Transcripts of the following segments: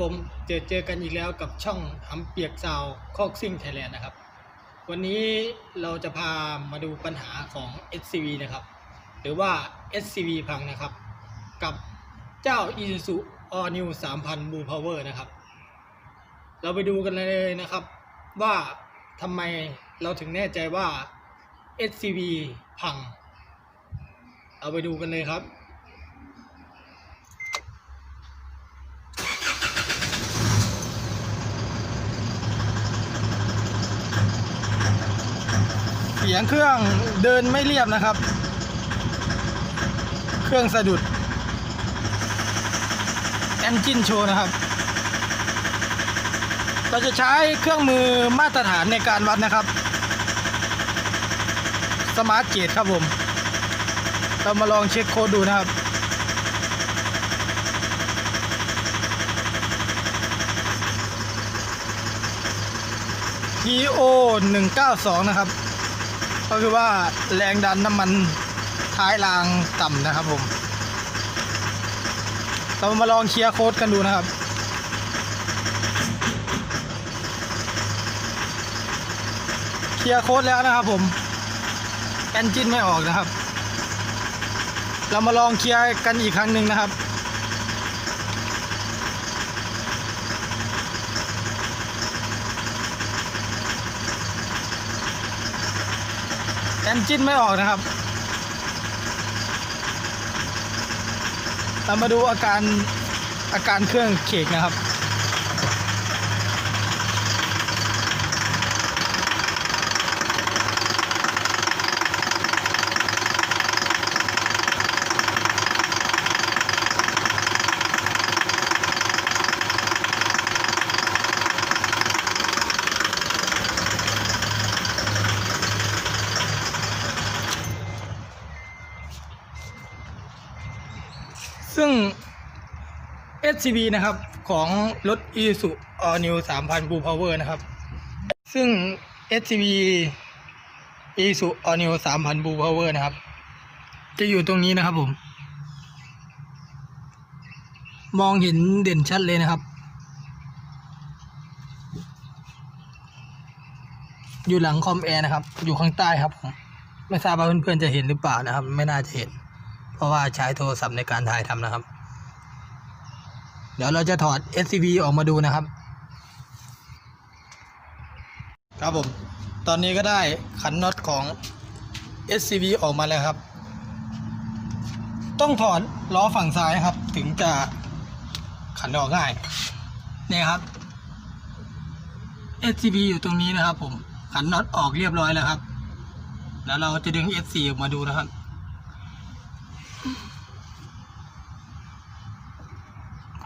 ผมเจอเจอกันอีกแล้วกับช่องหำเปียกซาวคอกซิ่งไทยแลนด์นะครับ วันนี้เราจะพามาดูปัญหาของ SCV นะครับ หรือว่า SCV พังนะครับ กับเจ้า Isuzu All New 3000 Blue Power นะครับ เราไปดูกันเลยนะครับ ว่าทำไมเราถึงแน่ใจว่า SCV พังเราไปดูกันเลยครับ สียงเครื่องเดินไม่เรียบนะครับ เครื่องสะดุดแอนจินโชว์นะครับ เราจะใช้เครื่องมือมาตรฐานในการวัดนะครับ สมาร์ทเกตครับผม เรามาลองเช็คโค้ดดูนะครับ PO 192นะครับ ก็คือว่าแรงดันน้ำมันท้ายรางต่ำนะครับผมเรามาลองเคลียร์โค้ดกันดูนะครับเคลียร์โค้ดแล้วนะครับผมแอนจินไม่ออกนะครับ เรามาลองเคลียร์กันอีกครั้งหนึ่งนะครับ แอนจินไม่ออกนะครับ เรามาดูอาการอาการเครื่องเขกนะครับ ซึ่ง SCV นะครับของรถ i s u All New 3000 Blue Power นะครับ ซึ่ง SCV i s u All New 3000 Blue Power นะครับ จะอยู่ตรงนี้นะครับผม มองเห็นเด่นชัดเลยนะครับ อยู่หลังคอมแอร์นะครับ อยู่ข้างใต้ครับผมไม่ทราบว่าเพื่อนๆจะเห็นหรือเปล่านะครับ ไม่น่าจะเห็น เพราะว่าใช้โทรศัพท์ในการถ่ายทำนะครับ เดี๋ยวเราจะถอด SCV ออกมาดูนะครับ ครับผม ตอนนี้ก็ได้ขันน็อตของ SCV ออกมาแล้วครับ ต้องถอดล้อฝั่งซ้ายครับ ถึงจะขันออกง่ายเนี่ยครับ SCV อยู่ตรงนี้นะครับผมขันน็อตออกเรียบร้อยแล้วครับ แล้วเราจะดึง SC ออกมาดูนะครับ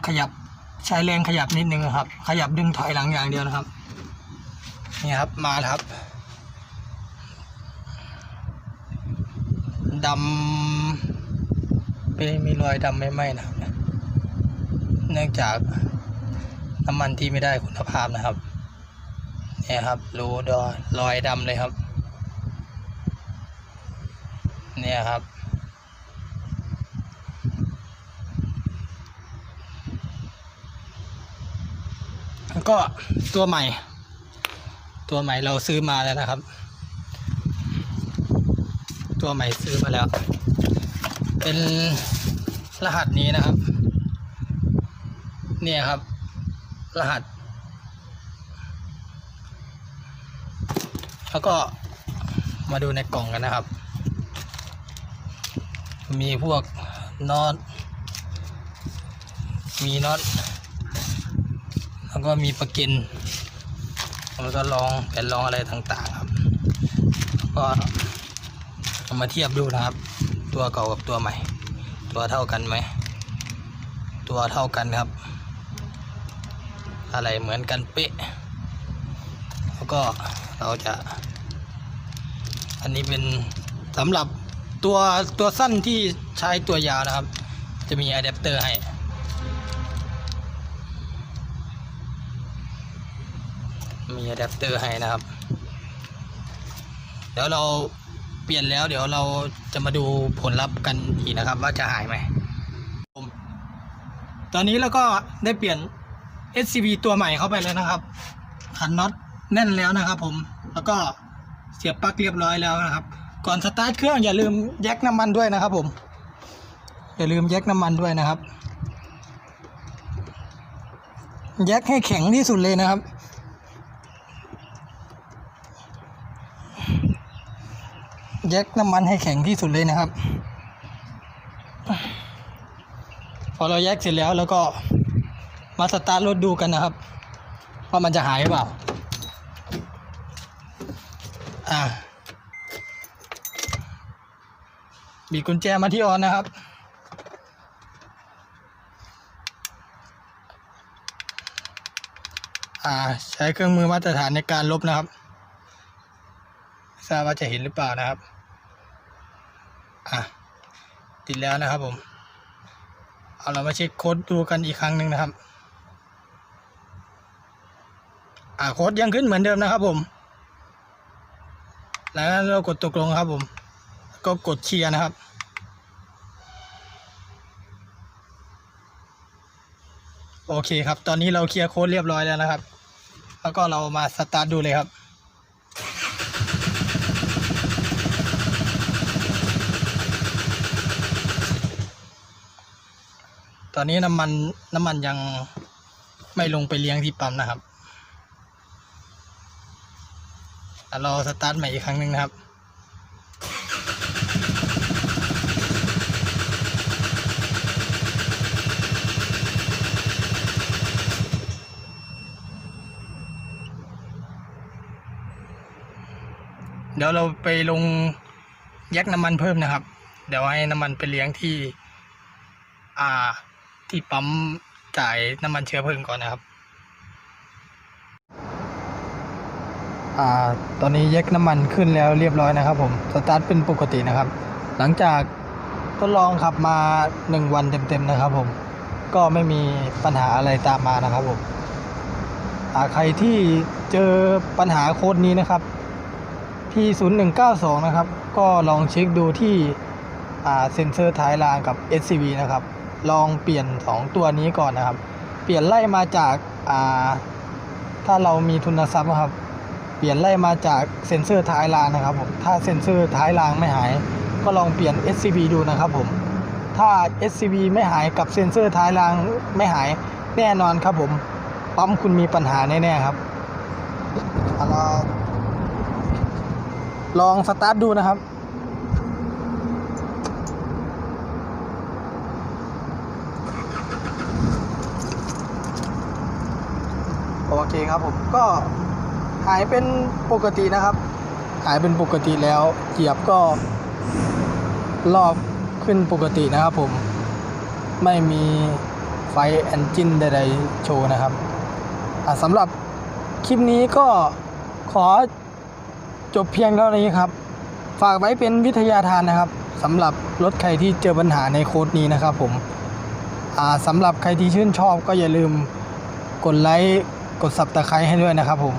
ขยับใช้แรงขยับนิดนึงนะครับ ขยับดึงถอยหลังอย่างเดียวนะครับ นี่ครับมาครับดำไม่มีรอยดำไม่ไหม้นะครับ เนื่องจากน้ำมันที่ไม่ได้คุณภาพนะครับเนี่ยครับรูดอรอยดำเลยครับ เนี่ยครับ แล้วก็ตัวใหม่ ตัวใหม่เราซื้อมาแล้วนะครับ ตัวใหม่ซื้อมาแล้ว เป็นรหัสนี้นะครับ เนี่ยครับ รหัส แล้วก็มาดูในกล่องกันนะครับ มีพวกน็อตมีน็อต แล้วก็มีประกินแล้วก็ลองแผ่นรองอะไรต่างๆครับ ก็เอามาเทียบดูนะครับ ตัวเก่ากับตัวใหม่ ตัวเท่ากันไหม ตัวเท่ากันครับ อะไรเหมือนกันเป๊ะ แล้วก็เราจะ อันนี้เป็นสำหรับตัวตัวสั้นที่ใช้ตัวยาวนะครับ จะมีอะแดปเตอร์ให้ มีอะแดปเตอร์ให้นะครับ เดี๋ยวเราเปลี่ยนแล้ว เดี๋ยวเราจะมาดูผลลัพธ์กันอีกนะครับ ว่าจะหายไหมตอนนี้เราก็ได้เปลี่ยน SCV ตัวใหม่เข้าไปแล้วนะครับขันน็อตแน่นแล้วนะครับ ผมแล้วก็เสียบปลั๊กเรียบร้อยแล้วนะครับ ก่อนสตาร์ทเครื่องอย่าลืมแยกน้ำมันด้วยนะครับ ผม อย่าลืมแยกน้ำมันด้วยนะครับแยกให้แข็งที่สุดเลยนะครับ แยกน้ำมันให้แข็งที่สุดเลยนะครับ พอเราแยกเสร็จแล้วแล้วก็มาสตาร์ทรถดูกันนะครับ ว่ามันจะหายหรือเปล่า อ่าบีกุญแจมาที่ออนนะครับ อ่าใช้เครื่องมือมาตรฐานในการลบนะครับทราบว่าจะเห็นหรือเปล่านะครับ อะติดแล้วนะครับผมเอาเรามาเช็คโค้ดดูกันอีกครั้งหนึ่งนะครับอ่าโค้ดยังขึ้นเหมือนเดิมนะครับผม แล้วเรากดตกลงครับผม ก็กดเคลียร์นะครับ โอเคครับ ตอนนี้เราเคลียร์โค้ดเรียบร้อยแล้วนะครับ แล้วก็เรามาสตาร์ทดูเลยครับ อนนี้น้ำมันน้ำมันยังไม่ลงไปเลี้ยงที่ปั๊มนะครับเราสตาร์ทใหม่อีกครั้งหนึ่งนะครับเดี๋ยวเราไปลงแยกน้ำมันเพิ่มนะครับ เดี๋ยวให้น้ำมันไปเลี้ยงที่ อ่า ที่ปั๊มจ่ายน้ำมันเชื้อเพลิงก่อนนะครับอ่าตอนนี้แยกน้ำมันขึ้นแล้วเรียบร้อยนะครับ ผมสตาร์ทเป็นปกตินะครับ หลังจากทดลองขับมาหนึ่งวันเต็มๆนะครับ ผมก็ไม่มีปัญหาอะไรตามมานะครับผมใครที่เจอปัญหาโค้ดนี้นะครับ P0192 นะครับ ก็ลองเช็คดูที่เซ็นเซอร์ท้ายรางกับ SCV นะครับ ลองเปลี่ยน 2 ตัวนี้ก่อนนะครับ เปลี่ยนไล่มาจากอ่าถ้าเรามีทุนทรัพย์นะครับ เปลี่ยนไล่มาจากเซ็นเซอร์ท้ายรางนะครับผมถ้าเซ็นเซอร์ท้ายรางไม่หาย ก็ลองเปลี่ยน SCV ดูนะครับผมถ้า SCV ไม่หายกับเซ็นเซอร์ท้ายรางไม่หายแน่นอนครับผมปั๊มคุณมีปัญหาแน่ๆครับเอาลองสตาร์ทดูนะครับ อเครับผมก็หายเป็นปกตินะครับ หายเป็นปกติแล้วเหยียบก็รอบขึ้นปกตินะครับผมไม่มีไฟแอนจินใดๆโชว์นะครับสำหรับคลิปนี้ก็ขอจบเพียงเท่านี้ครับ ฝากไว้เป็นวิทยาทานนะครับสำหรับรถใครที่เจอปัญหาในโค้ดนี้นะครับผมสำหรับใครที่ชื่นชอบก็อย่าลืมกดไลค์ กดสับตะไคร้ให้ด้วยนะครับผม